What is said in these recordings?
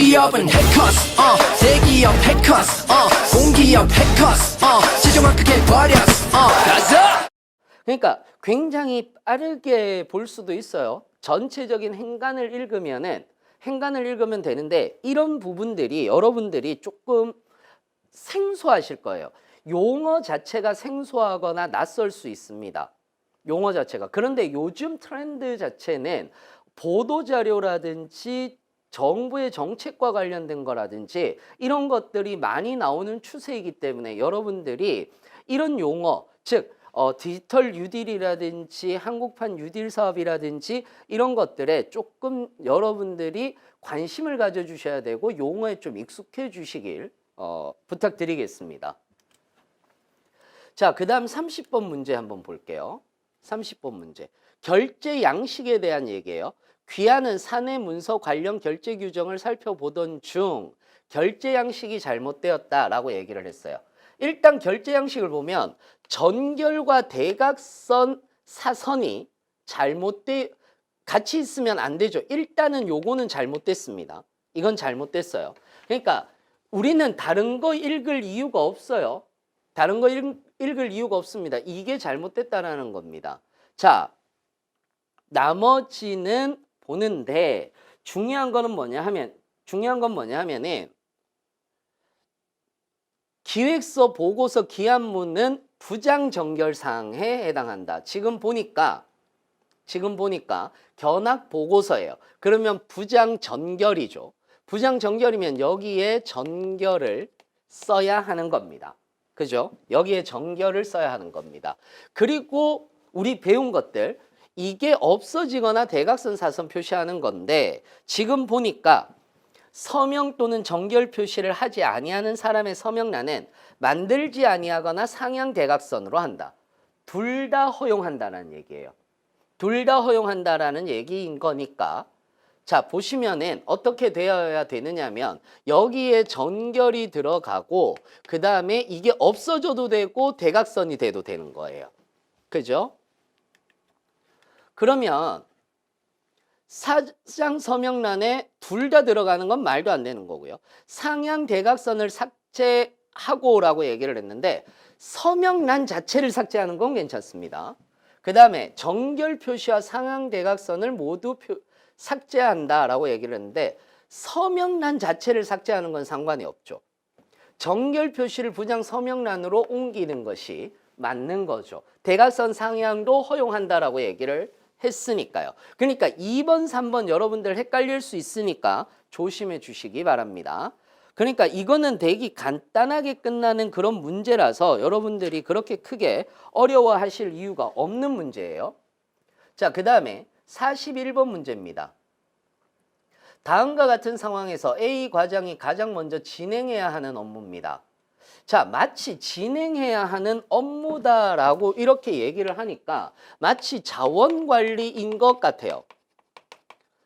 취업은 해커스 어 대기업 해커스 어 공기업 해커스 어 최종 합격해버렸어 어 가자 그러니까 굉장히 빠르게 볼 수도 있어요. 전체적인 행간을 읽으면은 행간을 읽으면 되는데 이런 부분들이 여러분들이 조금 생소하실 거예요. 용어 자체가 생소하거나 낯설 수 있습니다. 용어 자체가. 그런데 요즘 트렌드 자체는 보도 자료라든지 정부의 정책과 관련된 거라든지 이런 것들이 많이 나오는 추세이기 때문에 여러분들이 이런 용어, 즉 어, 디지털 뉴딜이라든지 한국판 뉴딜 사업이라든지 이런 것들에 조금 여러분들이 관심을 가져주셔야 되고 용어에 좀 익숙해 주시길 어, 부탁드리겠습니다. 자, 그 다음 30번 문제 한번 볼게요. 30번 문제. 결제 양식에 대한 얘기예요. 귀하는 사내 문서 관련 결제 규정을 살펴보던 중 결제 양식이 잘못되었다라고 얘기를 했어요. 일단 결제 양식을 보면 전결과 대각선 사선이 잘못돼 같이 있으면 안 되죠. 일단은 요거는 잘못됐습니다. 이건 잘못됐어요. 그러니까 우리는 다른 거 읽을 이유가 없어요. 다른 거 읽, 읽을 이유가 없습니다. 이게 잘못됐다라는 겁니다. 자, 나머지는 보는데 중요한 거는 뭐냐 하면 중요한 건 뭐냐 하면은 기획서 보고서 기한문은 부장 정결 사항에 해당한다. 지금 보니까 지금 보니까 견학 보고서예요. 그러면 부장 전결이죠. 부장 전결이면 여기에 전결을 써야 하는 겁니다. 그죠? 여기에 전결을 써야 하는 겁니다. 그리고 우리 배운 것들 이게 없어지거나 대각선 사선 표시하는 건데 지금 보니까 서명 또는 정결 표시를 하지 아니하는 사람의 서명란은 만들지 아니하거나 상향 대각선으로 한다. 둘 다 허용한다는 얘기예요. 둘 다 허용한다라는 얘기인 거니까 자 보시면은 어떻게 되어야 되느냐면 여기에 전결이 들어가고 그 다음에 이게 없어져도 되고 대각선이 돼도 되는 거예요. 그죠? 그러면 사장 서명란에 둘 다 들어가는 건 말도 안 되는 거고요. 상향 대각선을 삭제하고라고 얘기를 했는데 서명란 자체를 삭제하는 건 괜찮습니다. 그 다음에 정결 표시와 상향 대각선을 모두 표, 삭제한다라고 얘기를 했는데 서명란 자체를 삭제하는 건 상관이 없죠. 정결 표시를 부장 서명란으로 옮기는 것이 맞는 거죠. 대각선 상향도 허용한다라고 얘기를 했으니까요. 그러니까 2번, 3번 여러분들 헷갈릴 수 있으니까 조심해 주시기 바랍니다. 그러니까 이거는 되게 간단하게 끝나는 그런 문제라서 여러분들이 그렇게 크게 어려워하실 이유가 없는 문제예요. 자, 그 다음에 41번 문제입니다. 다음과 같은 상황에서 A 과장이 가장 먼저 진행해야 하는 업무입니다. 자, 마치 진행해야 하는 업무다라고 이렇게 얘기를 하니까 마치 자원 관리인 것 같아요.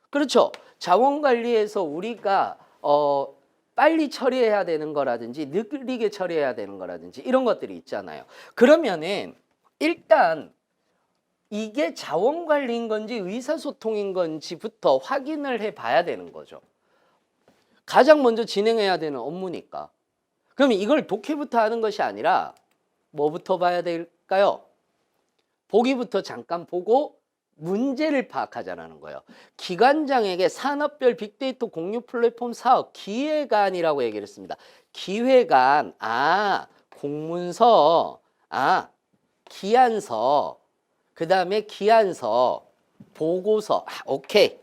그렇죠. 자원 관리에서 우리가 어 빨리 처리해야 되는 거라든지 느리게 처리해야 되는 거라든지 이런 것들이 있잖아요. 그러면은 일단 이게 자원 관리인 건지 의사소통인 건지부터 확인을 해 봐야 되는 거죠. 가장 먼저 진행해야 되는 업무니까. 그러면 이걸 독해부터 하는 것이 아니라 뭐부터 봐야 될까요? 보기부터 잠깐 보고 문제를 파악하자라는 거예요. 기관장에게 산업별 빅데이터 공유 플랫폼 사업 기획안이라고 얘기를 했습니다. 기획안, 아, 공문서, 아, 기안서, 그 다음에 기안서, 보고서, 아, 오케이.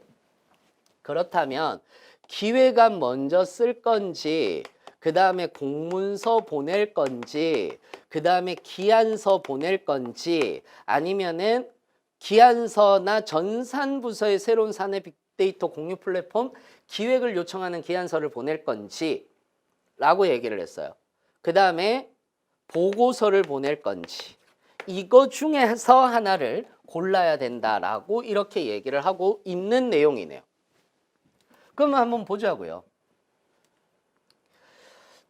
그렇다면 기획안 먼저 쓸 건지, 그 다음에 공문서 보낼 건지, 그 다음에 기안서 보낼 건지, 아니면은 기안서나 전산부서의 새로운 사내 빅데이터 공유 플랫폼 기획을 요청하는 기안서를 보낼 건지 라고 얘기를 했어요. 그 다음에 보고서를 보낼 건지 이거 중에서 하나를 골라야 된다라고 이렇게 얘기를 하고 있는 내용이네요. 그러면 한번 보자고요.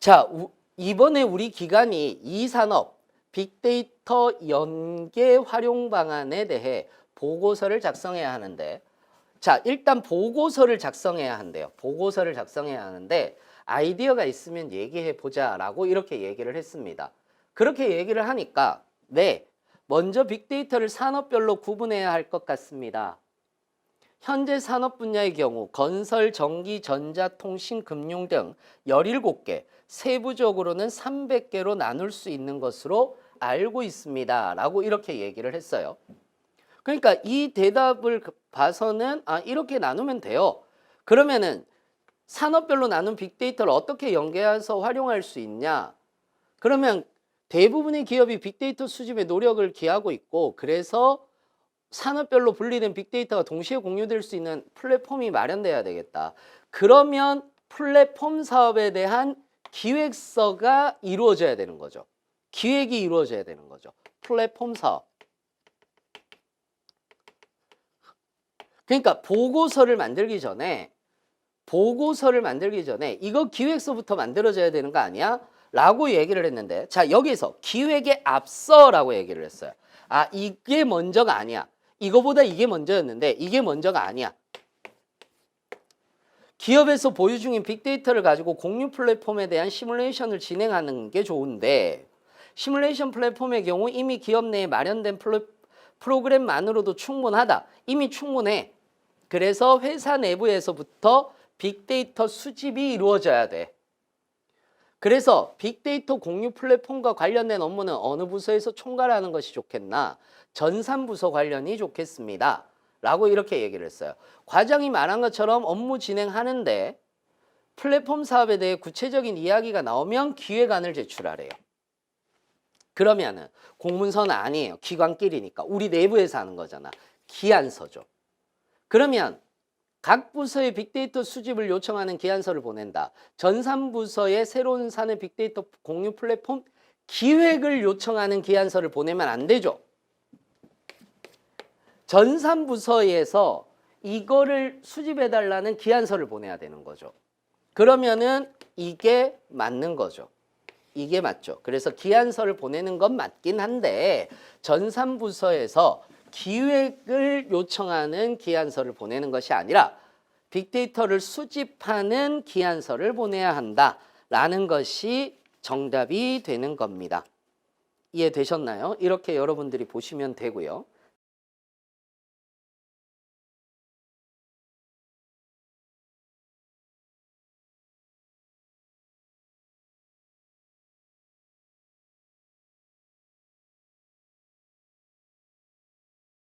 자, 우- 이번에 우리 기관이 이 산업 빅데이터 연계 활용 방안에 대해 보고서를 작성해야 하는데 자, 일단 보고서를 작성해야 한대요. 보고서를 작성해야 하는데 아이디어가 있으면 얘기해 보자라고 이렇게 얘기를 했습니다. 그렇게 얘기를 하니까 네, 먼저 빅데이터를 산업별로 구분해야 할 것 같습니다. 현재 산업 분야의 경우 건설, 전기, 전자, 통신, 금융 등 17개, 세부적으로는 300개로 나눌 수 있는 것으로 알고 있습니다. 라고 이렇게 얘기를 했어요. 그러니까 이 대답을 봐서는 아, 이렇게 나누면 돼요. 그러면은 산업별로 나눈 빅데이터를 어떻게 연계해서 활용할 수 있냐? 그러면 대부분의 기업이 빅데이터 수집에 노력을 기하고 있고 그래서 산업별로 분리된 빅데이터가 동시에 공유될 수 있는 플랫폼이 마련돼야 되겠다. 그러면 플랫폼 사업에 대한 기획서가 이루어져야 되는 거죠. 기획이 이루어져야 되는 거죠. 플랫폼 사업. 그러니까 보고서를 만들기 전에 보고서를 만들기 전에 이거 기획서부터 만들어져야 되는 거 아니야? 라고 얘기를 했는데 자 여기서 기획에 앞서라고 얘기를 했어요. 아 이게 먼저가 아니야. 이거보다 이게 먼저였는데 이게 먼저가 아니야. 기업에서 보유 중인 빅데이터를 가지고 공유 플랫폼에 대한 시뮬레이션을 진행하는 게 좋은데 시뮬레이션 플랫폼의 경우 이미 기업 내에 마련된 프로그램만으로도 충분하다. 이미 충분해. 그래서 회사 내부에서부터 빅데이터 수집이 이루어져야 돼. 그래서 빅데이터 공유 플랫폼과 관련된 업무는 어느 부서에서 총괄하는 것이 좋겠나? 전산부서 관련이 좋겠습니다. 라고 이렇게 얘기를 했어요. 과장이 말한 것처럼 업무 진행하는데 플랫폼 사업에 대해 구체적인 이야기가 나오면 기획안을 제출하래요. 그러면은 공문서는 아니에요. 기관끼리니까. 우리 내부에서 하는 거잖아. 기안서죠. 그러면 각 부서의 빅데이터 수집을 요청하는 기안서를 보낸다. 전산부서의 새로운 산의 빅데이터 공유 플랫폼 기획을 요청하는 기안서를 보내면 안 되죠. 전산부서에서 이거를 수집해달라는 기안서를 보내야 되는 거죠. 그러면은 이게 맞는 거죠. 이게 맞죠. 그래서 기안서를 보내는 건 맞긴 한데 전산부서에서 기획을 요청하는 기안서를 보내는 것이 아니라 빅데이터를 수집하는 기안서를 보내야 한다라는 것이 정답이 되는 겁니다. 이해되셨나요? 이렇게 여러분들이 보시면 되고요.